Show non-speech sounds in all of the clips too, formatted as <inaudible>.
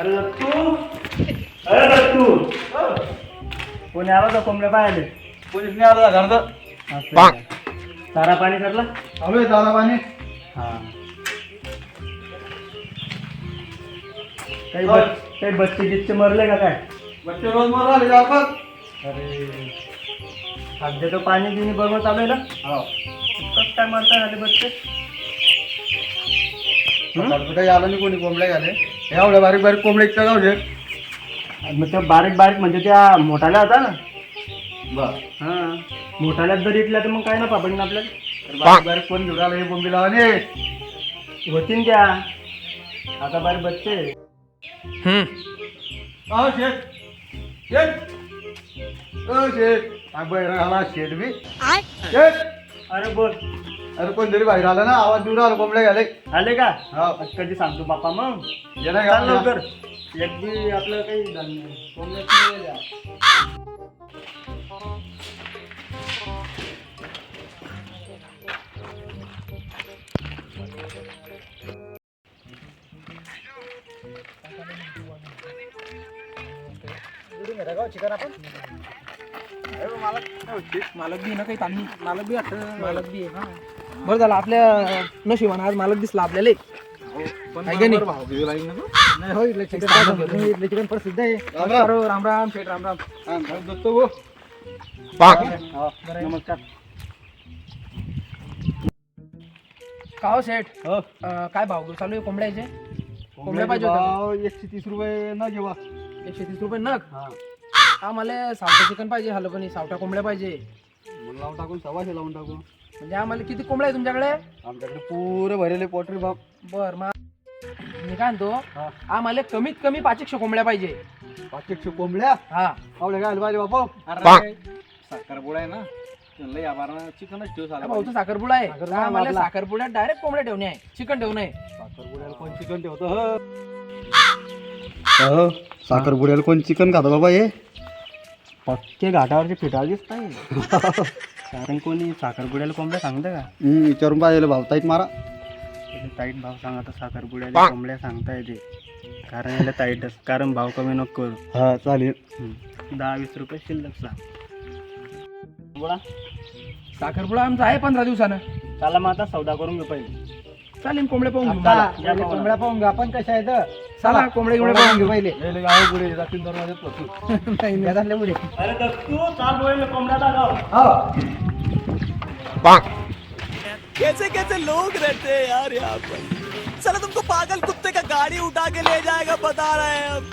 अरे दत्तू. अरे दत्तू. कोणी आला का कोंबड्या पाहिले पोलीस नाही आला घरात. असं का? चारा पाणी करला? हवे झाला पाणी. हा. काही बच- काही बच्चे गिच्चे मरले का काय? बच्चे रोज मर अरे. सध्या तर पाणी गिनी बरोबर चालू आहे ना? हो. कसं काय मरता आले बच्चे सकाळचं काही आलं नाही कोणी कोंबड्या घाले. एवढ्या बारीक बारीक कोंबड्या इतक्या गावचे आणि मग त्या बारीक बारीक म्हणजे त्या मोठाल्या होता ना? बर. हा. मोठाल्यात जर इकल्या तर मग काय ना पापड आपल्याला? बारीक बारीक कोण घेऊन आलं हे कोंबडी लावाने होतीन त्या. आता बारीक अहो शेठ. शेठ. आला शेठ बी. शेठ. अरे बोल. अरे कोणतरी बाहेर आला ना आवाज देऊन आला कोंबड्या घाले. आले का? हो. आज कधी सांगतो बापा मग? ये ना चाल घाल लवकर. एक बी आपलं काही झालं नाही. कोंबड्याच नाही गेल्या. मालक. बी ना काही ताणी मालक बी वाटतं मालक बी आहे, हा बरं झालं आपल्या नशिबानं आज मालक दिसला आपल्याला. आहे का नाही? नाही हो इथलं चिकन इथलं प्रसिद्ध आहे. राम. नमस्कार हो, राम राम शेठ राम राम. हो, नमस्कार. का हो शेठ? हो. अं, काय भाव चालू आहे कोंबड्याचे? कोंबड्या पाहिजे होत्या. भाव एकशे तीस रुपये न घेवा. एकशे तीस रुपये नग? हा. आम्हाला सावटा चिकन पाहिजे हलं पण सावटा कोंबड्या पाहिजे. मग लावून टाकून सव्वाशे लावून टाकू. म्हणजे आम्हाला किती कोंबड्या आहे तुमच्याकडे? आमच्याकडे पुरे भरेले पोटरी बाप बर मग मी काय म्हणतो हा. आम्हाला कमीत कमी पाच एकशे कोंबड्या पाहिजे. पाचशे कोंबड्या? हा. आवडे काय पाहिजे बापा? साखरपुडा आहे ना. चिकनच ठेव साखरपुडा आहे. साखरपुडा आम्हाला आपला. साखरपुड्यात डायरेक्ट कोंबड्या ठेवणे आहे. चिकन ठेवणे आहे साखरपुड्याला कोण चिकन ठेवतो हो? साखरपुड्याला कोण चिकन खातो बाबा हे? पक्के घाटावरचे फिटाळ दिसत आहे कारण कोणी साखरपुड्याला कोंबड्या सांगतं का? हम्म, विचारून पाहिजे भाव ताईत मारा. त्याला ताईट भाव सांगता साखरपुड्याला कोंबड्या सांगता येते. कारण याला ताईटच कारण भाव कमी नको. करू हा चालेल. हम्म. दहा वीस रुपये शिल्लक सांग. बोला. साखरपुडा आमचा आहे पंधरा दिवसानं. चला मग आता सौदा करून घेऊ पहिले. चालेल कोंबड्या पाहून घेऊ. आता मला. या पाहुणा. कोंबड्या पाहून घ्या. आपण कशा आहेत? चला. कोंबड्या गिंबड्या पाहून घेऊ पहिले. नाही, नाही, चालले पुढे. हो. कैसे कैसे लोग रहते हैं यार यहाँ पर। चलो तुमको पागल कुत्ते का गाड़ी उठा के ले जाएगा बता रहे हैं हम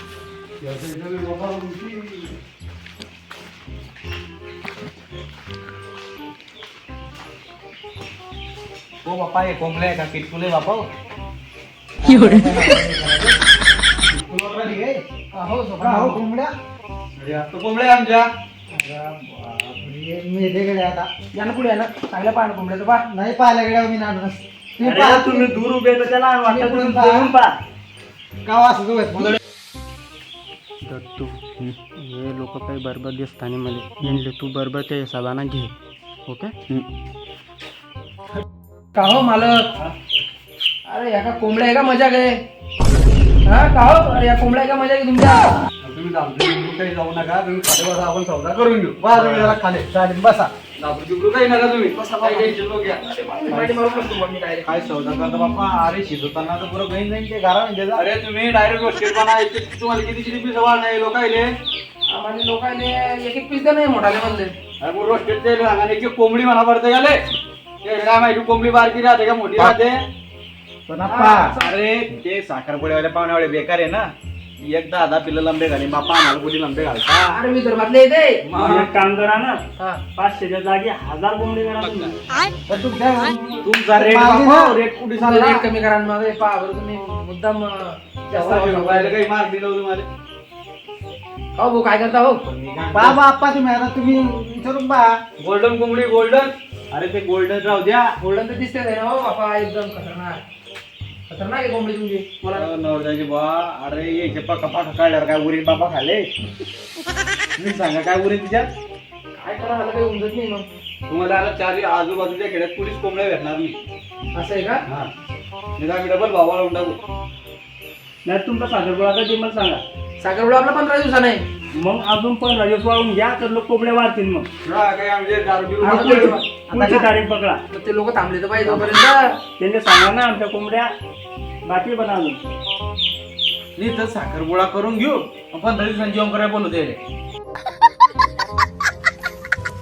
हो बापा हे कोंबड्या आहे का किटकुले बापा हा, <laughs> <laughs> हो हो. कोंबड्या. कोंबड्या आमच्या. आता. यानं पुढे चांगल्या कोंबड्याचं पा. नाही गेल्या मी तुम्ही दूर उभे तर त्याला वाटतं तुम्ही पहा. का असं दत्तू हे लोक काही बरोबर दिसतानी मला म्हणले तू बरोबर त्या हिशोबानं घे. ओके? का हो मालक? अरे या का कोंबड्या आहे का मजा गे हा का हो? अरे या कोंबड्या मजा तुमच्या? तुम्ही जाऊ काही नका. तुम्ही खाली आपण सौदा करून घेऊ. बसा तुम्ही जरा खाली. चालेल बसा. काही नका तुम्ही. काही टेन्शन नको घ्या. माहिती मारून बसतो मग मी direct. काय सौदा करता बाप्पा? अरे शिजवताना तर पुरं बहीण जाईन ते घरा म्हणजे अरे तुम्ही डायरेक्ट तुम्हाला नाही लोक आले आम्हाला लोकांनी एक एक पीस नाही मोठाले मधले. अरे रोस्टेड ते सांगा एक कोंबडी म्हणा पडते गाले ते काय माहिती कोंबडी बारकी राहते का मोठी राहते? पण आप्पा अरे ते साखरपुड्यावाले पाहुण्यावाले बेकार आहे ना. एक दहा दहा पिल्लं लंबे घाली बाप्पा आम्हाला कुठे लंबे घालता? अरे विदर्भातले येते. मग एक काम करा ना पाचशेच्या जागी हजार कोंबडी करा तुम्ही. तुमच्या तुमचा रेट ना. रेट कुठे सांगा रेट कमी करा आणि माझं पहा बरं तुम्ही मुद्दाम अं, जास्त काही. मार्क दिलं तुम्हाला हो भाऊ काय करता हो? बा बाप्पा तुम्ही आता तुम्ही विचारून बा गोल्डन कोंबडी गोल्डन अरे ते गोल्डन राहू द्या. गोल्डन तर दिसते ना हो बापा एकदम खतरनाक. खतरनाक आहे कोंबडी तुमची. मला नवरदाची बा अरे याचे पक्का पाठा काढल्यावर काय उरीत बाबा खाले मी सांगा काय उरीत तिच्यात काय करा मला काही उमजत नाही मग. तुम्हाला आता चार आजूबाजूच्या खेड्यात कुठेच कोंबड्या भेटणार नाही. असं आहे का? हा. मी आम्ही डबल भावाला टाकू नाही तुमचा साखरपुडा कधी मला सांगा. साखरपुडा आपला पंधरा दिवसाने आहे. मग अजून पंधरा दिवस वाळून घ्या तर लोक कोंबड्या वाढतील मग. काय आमचे दारू बिरू आता नको. पुढची- पुढची तारीख पकडा. तर ते लोक थांबले तर पाहिजे तोपर्यंत त्यांनी सांगा ना आमच्या कोंबड्या बाकी पण अजून नाही तर साखरपुडा करून घेऊ मग पंधरा दिवसांची जेवण करायला बोलू रे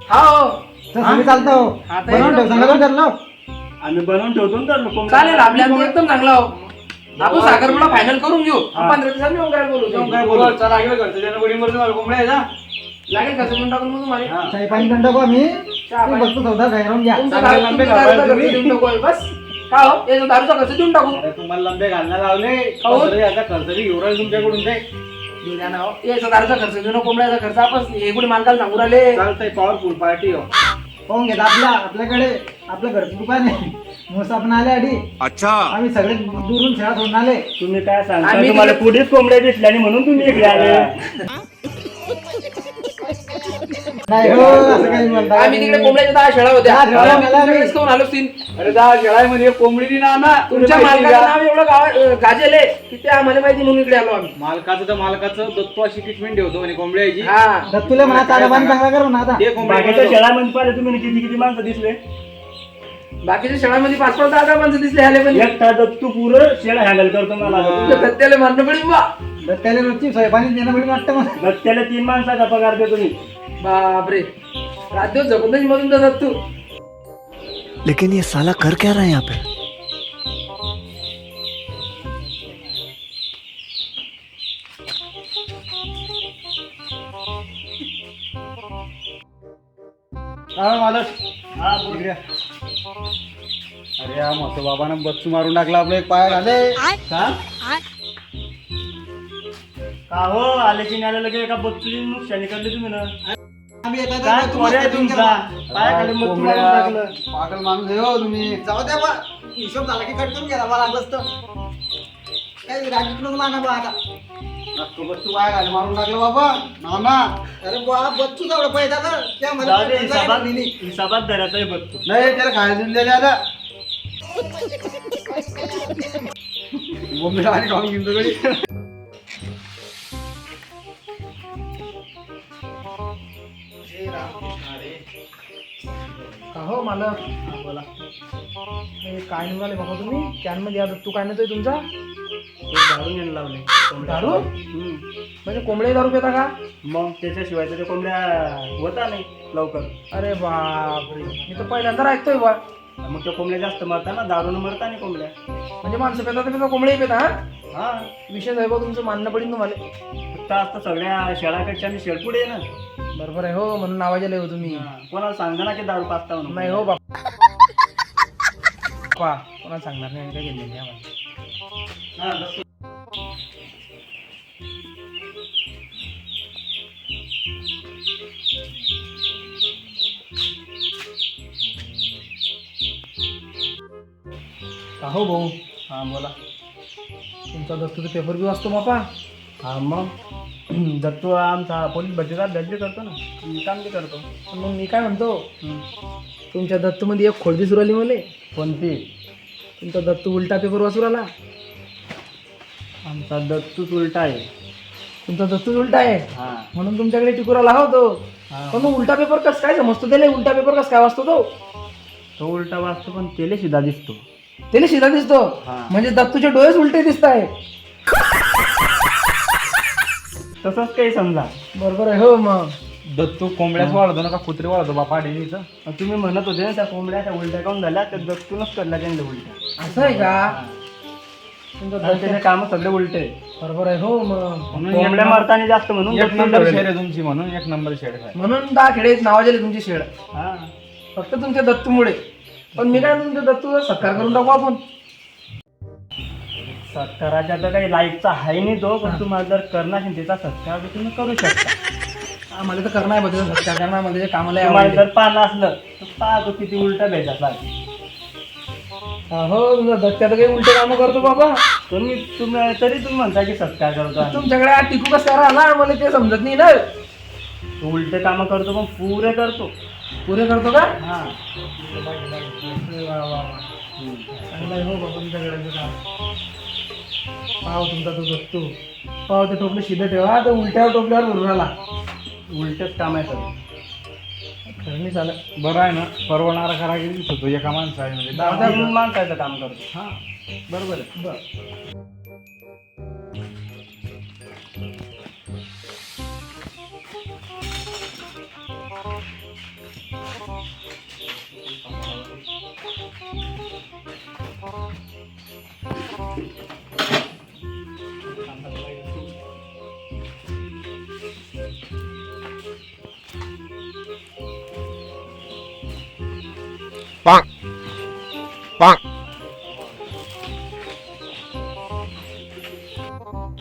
हा हो. तसं चालतं हो. तर बनवून ठेव एकदम- सांगा बरं ठरलं आम्ही बनवून ठेवतो ना तर कोंबड्या चालेल आपल्या एकदम चांगला हो. आपण साखरपुडा फायनल करून घेऊ. हा. पंधरा दिवसांनी येऊन काय बोलू? जेवण जाऊ. काय बोलू? चला घेऊ घरचं त्यानं गोडी मरतो मला कोंबड्या आहे ना लागेल खर्च देऊन टाकून मग तुम्हाला हा. चाय पाणी थंड बा मी चहा ते पाणी. बसतो चौदा घरून घ्या. तुमचा चांगले दारू- लंबे तुमचा घाला दारूचा तुम्ही. खर्च देऊन टाकू बस. का हो? याचा दारूचा खर्च देऊन टाकू. अरे तुम्हाला लंबे घालणार लावले? पंधरा खर्च बी घेऊन राहिले तुमच्याकडून ते. देऊ द्या ना हो. याचा दारूचा खर्च कोंबड्याचा आपण हे कुठे मालकाला सांगू राहिले? चालतंय पॉवरफुल पार्टी हो. पाहून घेता आपल्या आपल्याकडे. आपलं घरचं दुकान आहे. मोस आपण आले आधी अच्छा. आम्ही सगळे दुरून शाळा सोडून आले. तुम्ही काय सांगता? आम्ही तुम्हाला पुढेच कोंबड्या दिसल्या आणि म्हणून तुम्ही इकडे आले. नाही हो असं काही म्हणता आम्ही तिकडे कोंबड्याच्या दहा शेळा होत्या. दहा शेळ्या आम्ही मेल्या तुमच्याकडेच मी. खाऊन आलो तीन अरे दहा शेळामध्ये एक कोंबडी ना ना तुमच्या मालकाचं नाव एवढं गाव गाजेल आहे की ते आम्हाला माहिती म्हणून इकडे आलो आम्ही. मालकाचं तर मालकाचं दत्तो अशी ट्रीटमेंट ठेवतो म्हणे कोंबड्याची. हा. दत्तुले म्हणा पाणी चांगला कर म्हणा आता. ते कोंबडी बाकीच्या बनवतो. शेळामध्ये पाहिले तुम्ही किती किती माणसं दिसले. बाकीच्या शेळामध्ये पाच पाच दहा दहा माणसं दिसले आले पण. एकटा दत्तू पुरं शेळा हँडल करतो मला. तुमच्या दत्त्याला मारणं पडेल बा. दत्त्याला रोजची सोयपाणी देणं पडेल वाटतं मला. दत्त्याला तीन माणसाचा पगार देतो मी. बापरे. रात दिवस नाही मधून तर दत्तू लेकिन ये साला कर क्या रहा है यहाँ पे? हा मालक. हा बोल. अरे हा मस्त बाबानं बच्चू मारून टाकला आपलं एक पाय. घाले का? का हो? आले की नाही आले लगे एका बच्चूची नुकसानी करली तुम्ही ना. आम्ही येतात काय बच्चू तुमचा? बच्चू. मारून टाकलं. पागल माणूस आहे हो तुम्ही. जाऊ द्या बा. हिशोब झाला की कट करून घ्या मला लागलं असतं काही रागीत नको माना बा आता. नको बच्चू पाय घाले मारून टाकलं बाबा. ना ना. अरे बा बच्चू तेवढं पैसा तर. त्यामध्ये जाऊ दे, पैसा आहे हिसाबात धरायचा आहे बघतो नाही त्याला खायला देऊन द्यायला आता. बोंबीला आणि घेऊन हो मला बोला. हे काय निघाले बाबा तुम्ही? कॅनमध्ये या दत्तू काय नव्हतोय तुमचा? एक दारू नेऊन लावले कोंबड्या. दारू. म्हणजे कोंबडे दारू पिता का? मग त्याच्याशिवाय तर त्या कोंबड्या होता नाही लवकर. अरे बापरे. मी तर पहिल्यांदा ऐकतोय बा. मग त्या कोंबड्या जास्त मरता ना दारूनं मरता नाही कोंबड्या. म्हणजे माणसं पेता तर पिता कोंबडे पेता हा? हा. विशेष आहे बा तुमचं मानणं पडेल तुम्हाला. फक्त आता सगळ्या शेळापेक्षा मी शेळपुडे आहे ना. बरोबर आहे हो म्हणून नावाजे हो तुम्ही. हा. कोणाला सांगा ना की दारू पाचता म्हणून? नाही हो बापा. पा कोणाला सांगणार नाही काय नाही आम्हाला. हा. का हो भाऊ? हा बोला. तुमचा दत्तूचा पेपर बी वाचतो बापा हा मग? <clears throat> दत्तू आमचा पोलीस भरतीचा अभ्यास बी करतो ना. मी काम बी करतो. पण मग मी काय म्हणतो. तुमच्या दत्तूमध्ये एक खोडबी सुरू आली मले. कोणती? तुमचा दत्तू उलटा पेपर वाचू आला आमचा दत्तूच उलटा आहे. तुमचा दत्तूच उलटा आहे? हा. म्हणून तुमच्याकडे टिकूर आला हो तो. पण मग उलटा पेपर कस काय समजतो त्याला? उलटा पेपर कस काय वाचतो तो? तो उलटा वाचतो पण तेले शिधा दिसतो. त्याला शिधा दिसतो. म्हणजे दत्तूचे डोळेच उलटे दिसत आहे तसंच काही समजा. बरोबर आहे हो मग. दत्तू कोंबड्याच वाढतो ना का कुत्री वाढतो बापा डेनीचं तुम्ही म्हणत होते ना त्या कोंबड्या त्या उलट्या काऊन झाल्या? त्या दत्तूनच करल्या त्यांनी उलट्या. असं आहे का? तुमचं कारण त्याचे काम सगळे उलटे. आहे. बरोबर आहे हो मग. म्हणून कोंबड्या मारताना जास्त म्हणून एक नंबर. शेड आहे तुमची म्हणून एक नंबर शेड आहे. म्हणून दहा खेडे नावा झाले तुमची शेड. हा. फक्त तुमच्या दत्तूमुळे. पण मी काय तुमच्या दत्तूचा सत्कार करून टाकू आपण. सत्काराच्या तर काही लाईकचा आहे नाही तो पण तुम्हाला जर करणार असेल त्याचा सत्कार तर तुम्ही करू शकता. आम्हाला तर करणार आहे बा त्याचा सत्कार करणार मला त्याच्या कामाला तुम्हाला आवडते. जर पाहणं असलं तर पाहतो किती उलटा भेटायचा हो तुमचा दत्त्या तर काही उलटे कामं करतो बाबा. तुम्ही तुम्ही तरी तुम्ही म्हणता की सत्कार करतो आम्ही. तुमच्याकडे हा टिकू कसं राहणार मला ते समजत नाही ना. तो उलटे कामं करतो पण पुरे करतो. पुरे करतो का? हा. वा वा वा. चांगलं आहे हो बाबा तुमच्याकडे काम. पाव तुमचा तो दत्तू पाव ते टोपलं शिदं ठेवा तर उलट्यावर टोपल्यावर भरून आला. उलटेच काम आहे सगळं. खरं नाही चालत बरं आहे ना परवडणारा करा की होतो एका माणसाने म्हणजे जाऊ द्या. तीन माणसाचं काम करतो. हा. बरोबर आहे. बरं.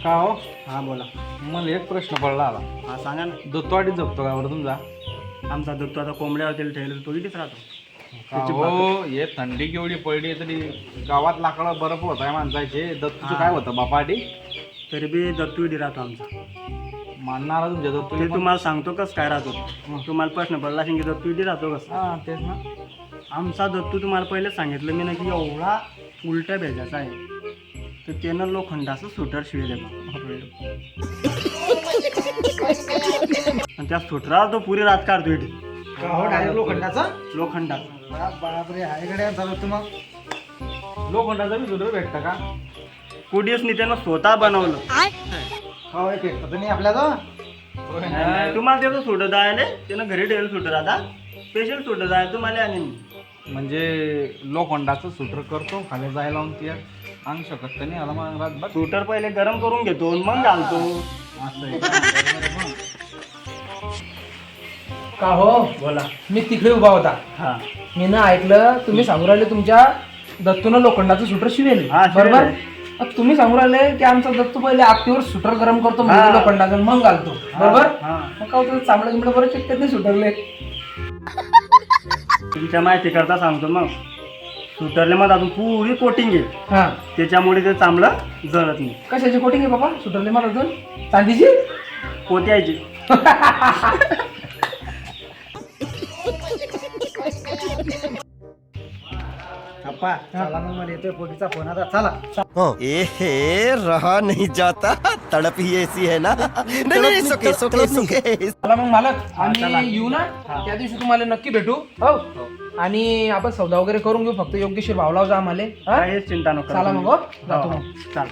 का हो? हा बोला. मला एक प्रश्न पडला आला. हा सांगा ना. दत्तवाडीत जपतो का बरं तुमचा? आमचा दत्तू आता कोंबड्यावर तेल ठेवलं तो इथेच राहतो. हो? हे थंडी केवढी पडली तरी गावात लाकडं बरफ होत आहे माणसाचे. दत्तूचं काय होतं बापाटी तरी बी दत्तू राहतो आमचा. मानणारा तुमच्या दत्तू ते तुम्हाला सांगतो कस काय राहतो. तुम्हाला प्रश्न पडला असेल की दत्तू इथे राहतो कस? हा तेच ना. आमचा दत्तू तुम्हाला पहिले सांगितलं मी ना की एवढा उलट्या भेजायचा आहे. तर त्यानं लोखंडाचं सुटर शिवे देतो आणि त्या सुटरावर तो पुरी रात काढतो इथे डायरेक्ट लोखंडाचा? लोखंडाचा. बापरे हाय गड्या झालं तू मग. लोखंडाचा बी सुद्धा भेटतं का? कुडीसनी त्यानं स्वतः बनवलं. हो एक नाही आपल्याला तुम्हाला त्याचं सुटत आहे त्यानं घरी ठेवलं सुटर आता. स्पेशल सुटत आहे तुम्हाला आणि म्हणजे लोखंडाचं सुटर करतो खाली जायला लावून ते अंग शकत नाही? आला मग रातभर. सुटर पहिले गरम करून घेतो आणि मग घालतो. असं आहे. का? बरोबर आहे मग. का हो? बोला. मी तिकडे उभा होता. हा. मी ना ऐकलं तुम्ही सांगू राहिले तुमच्या दत्तूनं लोखंडाचं सुटर शिवेल. हा, शिवेल. बरोबर? आहे. मग तुम्ही सांगू राहिले की आमचा दत्तू पहिले आगतीवर सुटर गरम करतो म्हणजे. लोखंडाचं मग घालतो. बरोबर? हा. मग का होतं? चांबडं गिंबडं बरं चिकटत नाही सुटरले तुमच्या माहिती करता सांगतो मग. सुटरले मग अजून पुरी कोटिंग आहे. हा. त्याच्यामुळे ते चांगलं जळत नाही. कशाची कोटिंग आहे बाबा? सुटरले मला अजून? चांदीची? पोत्याची. <laughs> अप्पा चला मग मला येतोय फोन आता चला. एहे रहा नहीं जाता. तड़प ही ऐसी है ना. नहीं नहीं सुके सुके सुके. चला मग मालक आम्ही येऊ ना. त्या दिवशी तुम्हाला नक्की भेटू. हो. आणि आपण सौदा वगैरे करून घेऊ फक्त योग्यशीर भाव लावजा आम्हाला. हा? काहीच चिंता नको चला मग हो, जातो हो, मग. चाल